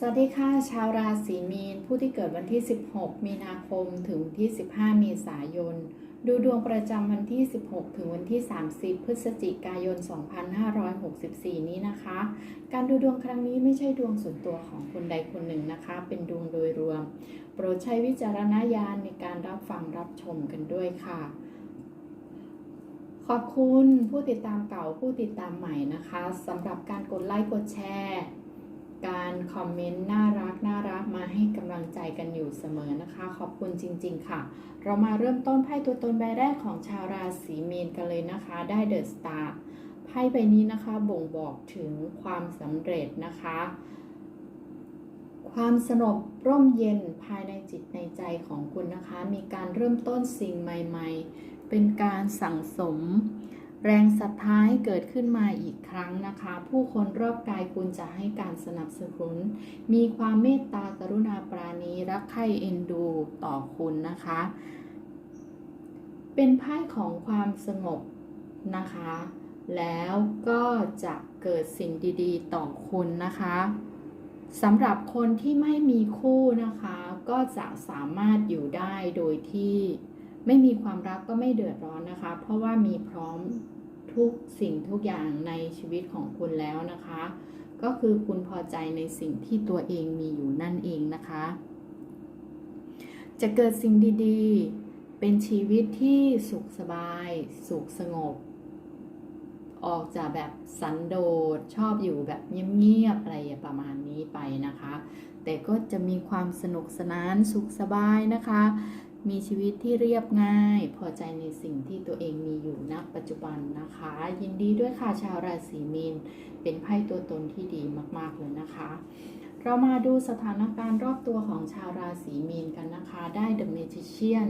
สวัสดีค่ะ ชาวราศีมีน ผู้ที่เกิดวันที่ 16 มีนาคมถึงที่ 15 เมษายน ดูดวงประจำวันที่ 16 ถึงวันที่ 30 พฤศจิกายน 2564 นี้นะคะ การดูดวงครั้งนี้ไม่ใช่ดวงส่วนตัวของคนใดคนหนึ่งนะคะ เป็นดวงโดยรวม โปรดใช้วิจารณญาณในการรับฟังรับชมกันด้วยค่ะขอบคุณผู้ติดตามเก่าผู้ติดตามใหม่นะคะสำหรับการกดไลค์กดแชร์ การคอมเมนต์น่ารักน่ารักมาให้กำลังใจกันอยู่เสมอนะคะ ขอบคุณจริง ๆ ค่ะ เรามาเริ่มต้นไพ่ตัวตนใบแรกของชาวราศีมีนกันเลยนะคะ ได้เดอะสตาร์ไพ่ใบนี้นะคะบ่งบอกถึงความสำเร็จนะคะ ความสงบร่มเย็นภายในจิตในใจของคุณนะคะ มีการเริ่มต้นสิ่งใหม่ ๆ เป็นการสั่งสม แรงศรัทธาให้เกิดขึ้นมาอีกครั้งนะคะ ผู้คนรอบกายคุณจะให้การสนับสนุน มีความเมตตากรุณาปราณีรักใคร่เอ็นดูต่อคุณนะคะ เป็นไพ่ของความสงบนะคะ แล้วก็จะเกิดสิ่งดีๆ ต่อคุณนะคะสำหรับคนที่ไม่มีคู่นะคะ ก็จะสามารถอยู่ได้โดยที่ ไม่มีความรักก็ไม่เดือดร้อนนะคะ เพราะว่ามีพร้อมทุกสิ่งทุกอย่างในชีวิตของคุณแล้วนะคะ ก็คือคุณพอใจในสิ่งที่ตัวเองมีอยู่นั่นเองนะคะ จะเกิดสิ่งดีๆ เป็นชีวิตที่สุขสบาย สุขสงบ ออกจากแบบสันโดษชอบอยู่แบบเงียบๆอะไรประมาณนี้ไปนะคะ แต่ก็จะมีความสนุกสนานสุขสบายนะคะ มีชีวิตที่เรียบง่าย พอใจในสิ่งที่ตัวเองมีอยู่ณปัจจุบันนะคะ ยินดีด้วยค่ะชาวราศีมีน เป็นไพ่ตัวตนที่ดีมากๆเลยนะคะ เรามาดูสถานการณ์รอบตัวของชาวราศีมีนกันนะคะ ได้ The Magician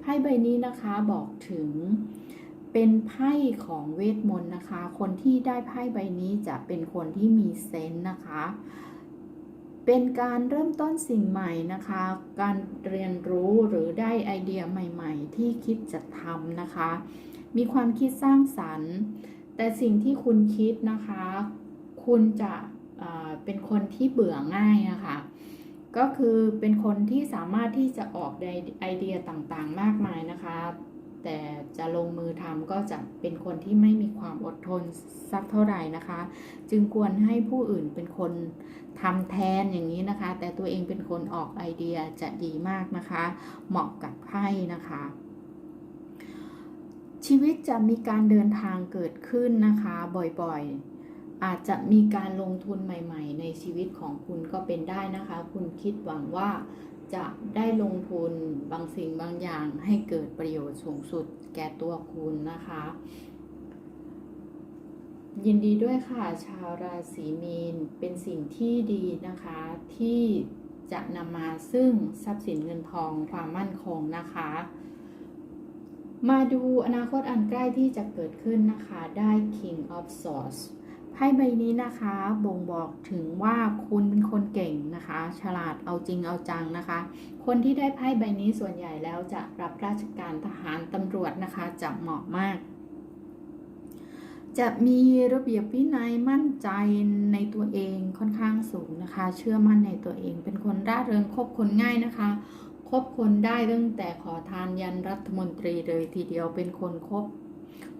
ไพ่ใบนี้นะคะบอกถึงเป็นไพ่ของเวทมนต์นะคะ คนที่ได้ไพ่ใบนี้จะเป็นคนที่มีเซนส์นะคะ เป็นการเริ่มต้นสิ่งใหม่นะคะ การเรียนรู้หรือได้ไอเดียใหม่ๆ ที่คิดจะทำนะคะ มีความคิดสร้างสรรค์ แต่สิ่งที่คุณคิดนะคะ คุณจะเป็นคนที่เบื่อง่ายนะคะก็คือเป็นคนที่สามารถที่จะออกไอเดียต่างๆ มากมายนะคะ แต่จะลงมือทำก็จะเป็นคนที่ไม่มีความอดทนสักเท่าไหร่นะคะ จึงควรให้ผู้อื่นเป็นคนทำแทนอย่างนี้นะคะ แต่ตัวเองเป็นคนออกไอเดียจะดีมากนะคะ เหมาะกับไพ่นะคะ ชีวิตจะมีการเดินทางเกิดขึ้นนะคะบ่อยๆอาจจะมีการลงทุนใหม่ ๆ ในชีวิตของคุณก็เป็นได้นะคะ คุณคิดหวังว่า จะได้ลงทุนบางสิ่งบางอย่างให้เกิดประโยชน์สูงสุดแก่ตัวคุณนะคะ ยินดีด้วยค่ะ ชาวราศีมีนเป็นสิ่งที่ดีนะคะ ที่จะนำมาซึ่งทรัพย์สินเงินทองความมั่นคงนะคะ มาดูอนาคตอันใกล้ที่จะเกิดขึ้นนะคะ ได้ King of Swords พ่ใบนี้นะคะบ่งบอกถึงว่าคุณเป็นคนเก่งนะคะ ฉลาดเอาจริงเอาจังนะคะ คนที่ได้ไพ่ใบนี้ส่วนใหญ่แล้วจะรับราชการทหารตำรวจนะคะจะเหมาะมาก จะมีระเบียบวินัยมั่นใจในตัวเองค่อนข้างสูงนะคะ เชื่อมั่นในตัวเอง เป็นคนร่าเริงคบคนง่ายนะคะคบคนได้ตั้งแต่ขอทานยันรัฐมนตรีเลยทีเดียวเป็นคนคบ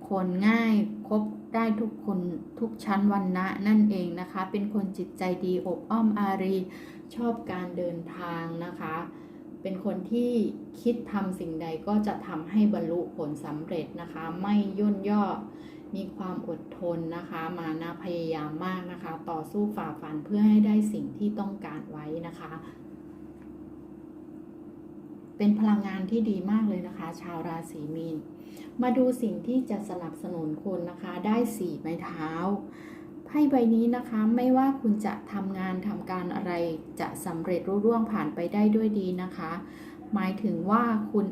คนง่ายคบ ได้ทุกคนทุกชั้นวันนะนั่นเองนะคะ เป็นคนจิตใจดีอบอ้อมอารี ชอบการเดินทางนะคะ เป็นคนที่คิดทำสิ่งใดก็จะทำให้บรรลุผลสำเร็จนะคะ ไม่ย่นย่อมีความอดทนนะคะ มานะพยายามมากนะคะ ต่อสู้ฝ่าฟันเพื่อให้ได้สิ่งที่ต้องการไว้นะคะ เป็นพลังงานที่ดีมากเลยนะคะ ชาวราศีมีน มาดูสิ่งที่จะสนับสนุนคุณนะคะ ได้สี่ไม้เท้าไพ่ใบนี้นะคะไม่ว่าคุณจะทำงานทำการอะไรจะสำเร็จรุ่ร่วงผ่านไปได้ด้วยดีนะคะ หมายถึงว่าคุณ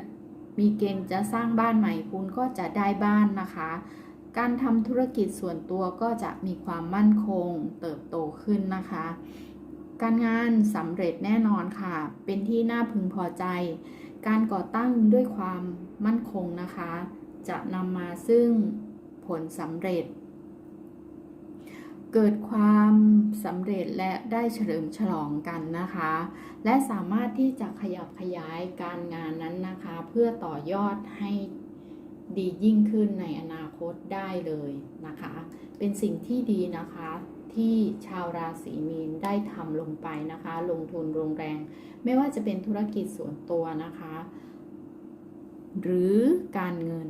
มีเกณฑ์จะสร้างบ้านใหม่ คุณก็จะได้บ้านนะคะ การทำธุรกิจส่วนตัวก็จะมีความมั่นคงเติบโตขึ้นนะคะ การงานสำเร็จแน่นอนค่ะ เป็นที่น่าพึงพอใจ การก่อตั้งด้วยความ มั่นคงนะคะ จะนำมาซึ่งผลสำเร็จ เกิดความสำเร็จและได้เฉลิมฉลองกันนะคะ และสามารถที่จะขยับขยายการงานนั้นนะคะ เพื่อต่อยอดให้ดียิ่งขึ้นในอนาคตได้เลยนะคะ เป็นสิ่งที่ดีนะคะที่ชาวราศีมีนได้ทำลงไปนะคะ ลงทุนลงแรง ไม่ว่าจะเป็นธุรกิจส่วนตัวนะคะ หรือการเงิน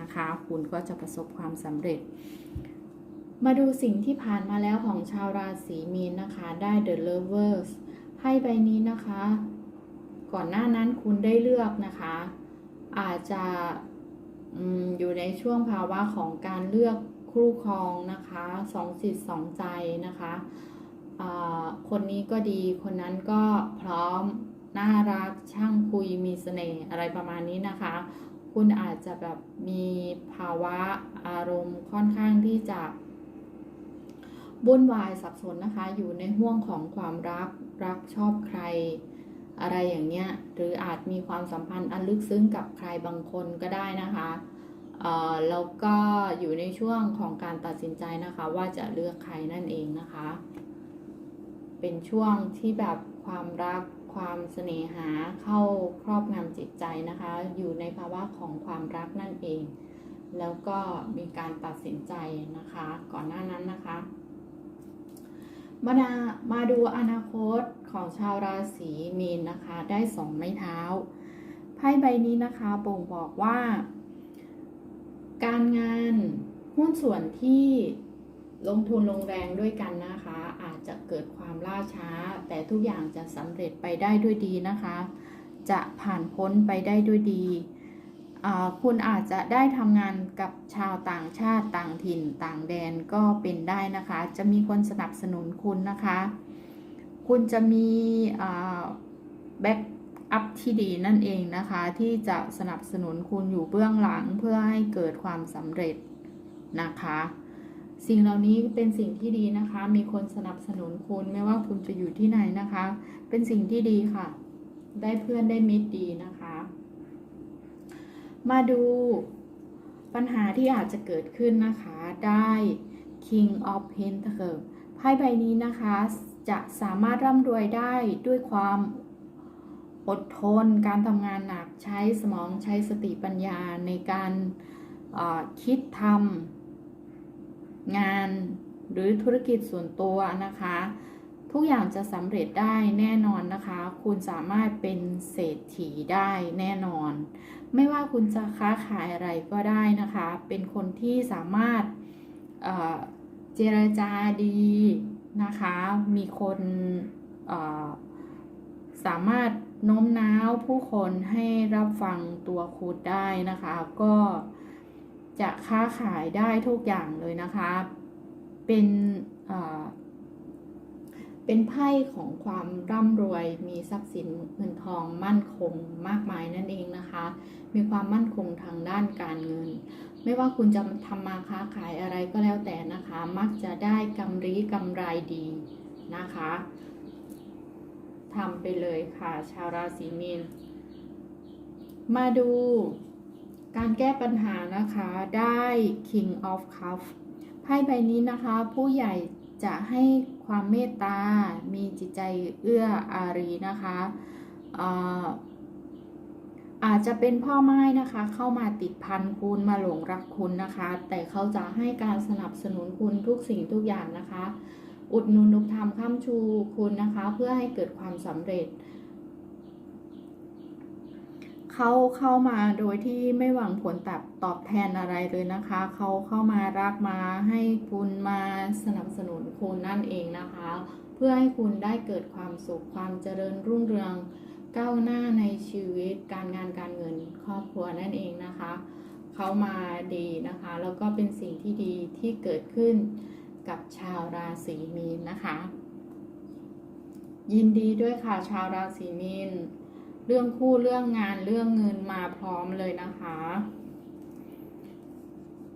นะคะ คุณก็จะประสบความสำเร็จ มาดูสิ่งที่ผ่านมาแล้วของชาวราศีมีนนะคะได้ The Lovers ไพ่ใบนี้นะคะ ก่อนหน้านั้นคุณได้เลือกนะคะ อาจจะออยู่ในช่วงภาวะของการเลือกคู่ครองนะคะสองสิทธิ์สองใจนะคะ คนนี้ก็ดีคนนั้นก็พร้อม น่ารักช่างคุยมีเสน่ห์อะไรประมาณนี้นะคะ คุณอาจจะแบบมีภาวะอารมณ์ค่อนข้างที่จะวุ่นวายสับสนนะคะ อยู่ในห่วงของความรักรักชอบใคร อะไรอย่างเงี้ยหรืออาจมีความสัมพันธ์อันลึกซึ้งกับใครบางคนก็ได้นะคะเออแล้วก็อยู่ในช่วงของการตัดสินใจนะคะ ว่าจะเลือกใครนั่นเองนะคะ เป็นช่วงที่แบบความรัก ความเสน่หาเข้าครอบงำจิตใจนะคะ อยู่ในภาวะของความรักนั่นเอง แล้วก็มีการตัดสินใจนะคะ ก่อนหน้านั้นนะคะ มาดามาดูอนาคตของชาวราศีมีนนะคะ ได้สองไม้เท้าไพ่ใบนี้นะคะบ่งบอกว่า การงานหุ้นส่วนที่ ลงทุนลงแรงด้วยกันนะคะ อาจจะเกิดความล่าช้า แต่ทุกอย่างจะสำเร็จไปได้ด้วยดีนะคะ จะผ่านพ้นไปได้ด้วยดี คุณอาจจะได้ทำงานกับชาวต่างชาติต่างถิ่นต่างแดนก็เป็นได้นะคะ จะมีคนสนับสนุนคุณนะคะ คุณจะมีแบ็กอัพที่ดีนั่นเองนะคะ ที่จะสนับสนุนคุณอยู่เบื้องหลังเพื่อให้เกิดความสำเร็จนะคะ สิ่งเหล่านี้เป็นสิ่งที่ดีนะคะ มีคนสนับสนุนคุณไม่ว่าคุณจะอยู่ที่ไหนนะคะ เป็นสิ่งที่ดีค่ะ ได้เพื่อนได้มิตรดีนะคะ มาดูปัญหาที่อาจจะเกิดขึ้นนะคะ ได้ King of Pentacles ไพ่ใบนี้นะคะ จะสามารถร่ำรวยได้ด้วยความอดทน การทำงานหนัก ใช้สมอง ใช้สติปัญญาในการคิดทำ งานหรือธุรกิจส่วนตัวนะคะ ทุกอย่างจะสำเร็จได้แน่นอนนะคะ คุณสามารถเป็นเศรษฐีได้แน่นอน ไม่ว่าคุณจะค้าขายอะไรก็ได้นะคะ เป็นคนที่สามารถเเจรจาดีนะคะ มีคนสามารถโน้มน้าวผู้คนให้รับฟังตัวคุณได้นะคะ ก็ จะค้าขายได้ทุกอย่างเลยนะคะ เป็นเป็นไพ่ของความร่ำรวยมีทรัพย์สินเงินทองมั่นคงมากมายนั่นเองนะคะ มีความมั่นคงทางด้านการเงิน ไม่ว่าคุณจะทำมาค้าขายอะไรก็แล้วแต่นะคะ มักจะได้กำไรกำไรดีนะคะทำไปเลยค่ะ ชาวราศีมีน มาดู การแก้ปัญหานะคะได้ King of Cups ไพ่ใบนี้นะคะ ผู้ใหญ่จะให้ความเมตตา มีจิตใจเอื้ออารีนะคะอออาจจะเป็นพ่อไม้นะคะ เข้ามาติดพันคุณมาหลงรักคุณนะคะ แต่เขาจะให้การสนับสนุนคุณทุกสิ่งทุกอย่างนะคะ อุดหนุนนุกทำข้ามชูคุณนะคะ เพื่อให้เกิดความสำเร็จ เขาเข้ามาโดยที่ไม่หวังผลตอบตอบแทนอะไรเลยนะคะ เขาเข้ามารักมาให้คุณมาสนับสนุนคุณนั่นเองนะคะ เพื่อให้คุณได้เกิดความสุขความเจริญรุ่งเรืองก้าวหน้าในชีวิตการงานการเงินครอบครัวนั่นเองนะคะ เขามาดีนะคะ แล้วก็เป็นสิ่งที่ดีที่เกิดขึ้นกับชาวราศีมีนนะคะ ยินดีด้วยค่ะชาวราศีมีน เรื่องคู่เรื่องงานเรื่องเงินมาพร้อมเลยนะคะ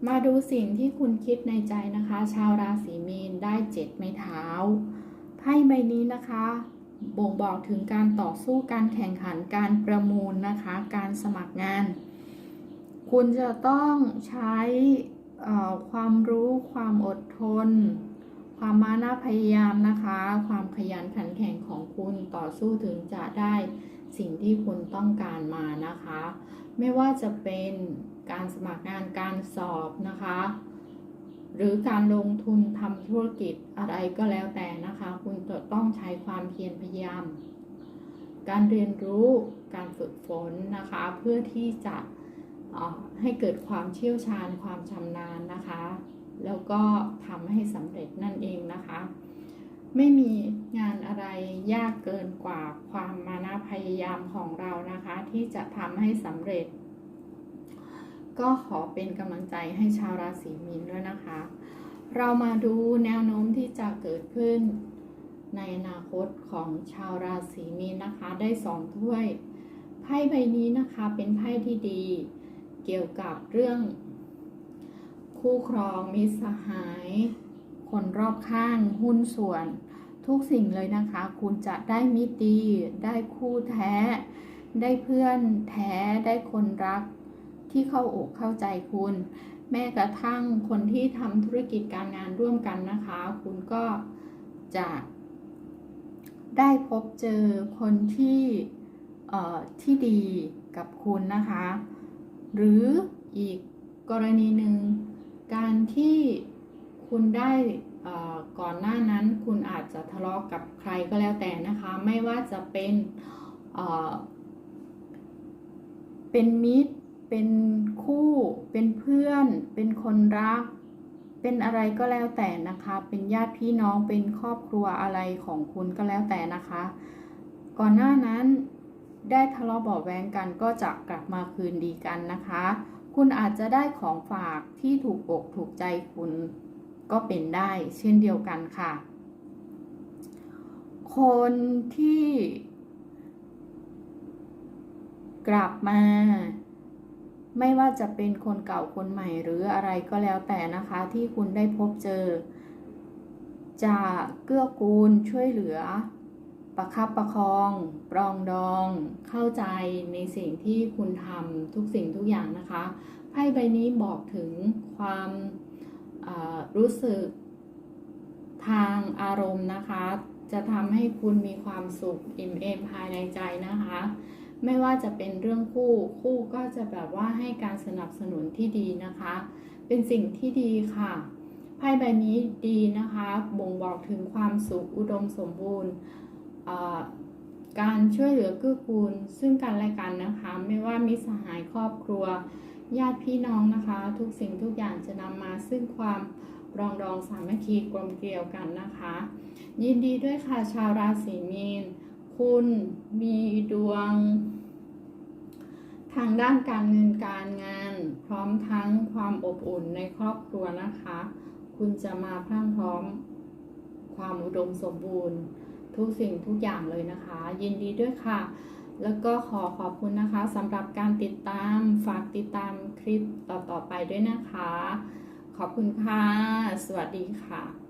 มาดูสิ่งที่คุณคิดในใจนะคะ ชาวราศีมีนได้เจ็ดไม้เท้าไพ่ใบนี้นะคะบ่งบอกถึงการต่อสู้การแข่งขันการประมูลนะคะ การสมัครงาน คุณจะต้องใช้ความรู้ความอดทน ความมานะพยายามนะคะ ความขยันขันแข็งของคุณต่อสู้ถึงจะได้ สิ่งที่คุณต้องการมานะคะ ไม่ว่าจะเป็นการสมัครงานการสอบนะคะ หรือการลงทุนทำธุรกิจอะไรก็แล้วแต่นะคะ คุณจะต้องใช้ความเพียรพยายาม การเรียนรู้การฝึกฝนนะคะ เพื่อที่จะให้เกิดความเชี่ยวชาญความชำนาญนะคะ แล้วก็ทำให้สำเร็จนั่นเองนะคะ ไม่มีงานอะไรยากเกินกว่าความมานะพยายามของเรานะคะ ที่จะทำให้สำเร็จ ก็ขอเป็นกำลังใจให้ชาวราศีมีนด้วยนะคะ เรามาดูแนวโน้มที่จะเกิดขึ้นในอนาคตของชาวราศีมีนนะคะ ได้สองถ้วยไพ่ใบนี้นะคะเป็นไพ่ที่ดี เกี่ยวกับเรื่อง คู่ครองมิตรสหาย คนรอบข้างหุ้นส่วน ทุกสิ่งเลยนะคะ คุณจะได้มิตรดีได้คู่แท้ ได้เพื่อนแท้ได้คนรักที่เข้าอกเข้าใจคุณ แม้กระทั่งคนที่ทำธุรกิจการงานร่วมกันนะคะ คุณก็จะได้พบเจอคนที่เอ่อที่ดีกับคุณนะคะ หรืออีกกรณีหนึ่งการที่ คุณได้ก่อนหน้านั้นคุณอาจจะทะเลาะกับใครก็แล้วแต่นะคะ ไม่ว่าจะเป็นเป็นมิตร เป็นคู่ เป็นเพื่อน เป็นคนรัก เป็นอะไรก็แล้วแต่นะคะ เป็นญาติพี่น้องเป็นครอบครัวอะไรของคุณก็แล้วแต่นะคะ ก่อนหน้านั้นได้ทะเลาะเบาแวงกันก็จะกลับมาคืนดีกันนะคะ คุณอาจจะได้ของฝากที่ถูกอกถูกใจคุณ ก็เป็นได้เช่นเดียวกันค่ะ คนที่กลับมา ไม่ว่าจะเป็นคนเก่าคนใหม่หรืออะไรก็แล้วแต่นะคะที่คุณได้พบเจอ จะเกื้อกูลช่วยเหลือ ประคับประคอง ปรองดอง เข้าใจในสิ่งที่คุณทำทุกสิ่งทุกอย่างนะคะไพ่ใบนี้บอกถึงความ รู้สึกทางอารมณ์นะคะ จะทำให้คุณมีความสุขอิ่มเอมภายในใจนะคะ ไม่ว่าจะเป็นเรื่องคู่คู่ก็จะแบบว่าให้การสนับสนุนที่ดีนะคะ เป็นสิ่งที่ดีค่ะไพ่ใบนี้ดีนะคะ บ่งบอกถึงความสุขอุดมสมบูรณ์การช่วยเหลือเกื้อกูลซึ่งกันและกันนะคะ ไม่ว่ามิสหายครอบครัว ญาติพี่น้องนะคะ ทุกสิ่งทุกอย่างจะนำมาซึ่งความรองดองสามัคคีกลมเกลียวกันนะคะ ยินดีด้วยค่ะชาวราศีมีน คุณมีดวง ทางด้านการเงินการงาน พร้อมทั้งความอบอุ่นในครอบครัวนะคะ คุณจะมาพรั่งพร้อมความอุดมสมบูรณ์ ทุกสิ่งทุกอย่างเลยนะคะ ยินดีด้วยค่ะ แล้วก็ขอขอบคุณนะคะสำหรับการติดตาม ฝากติดตามคลิปต่อๆไปด้วยนะคะ ขอบคุณค่ะ สวัสดีค่ะ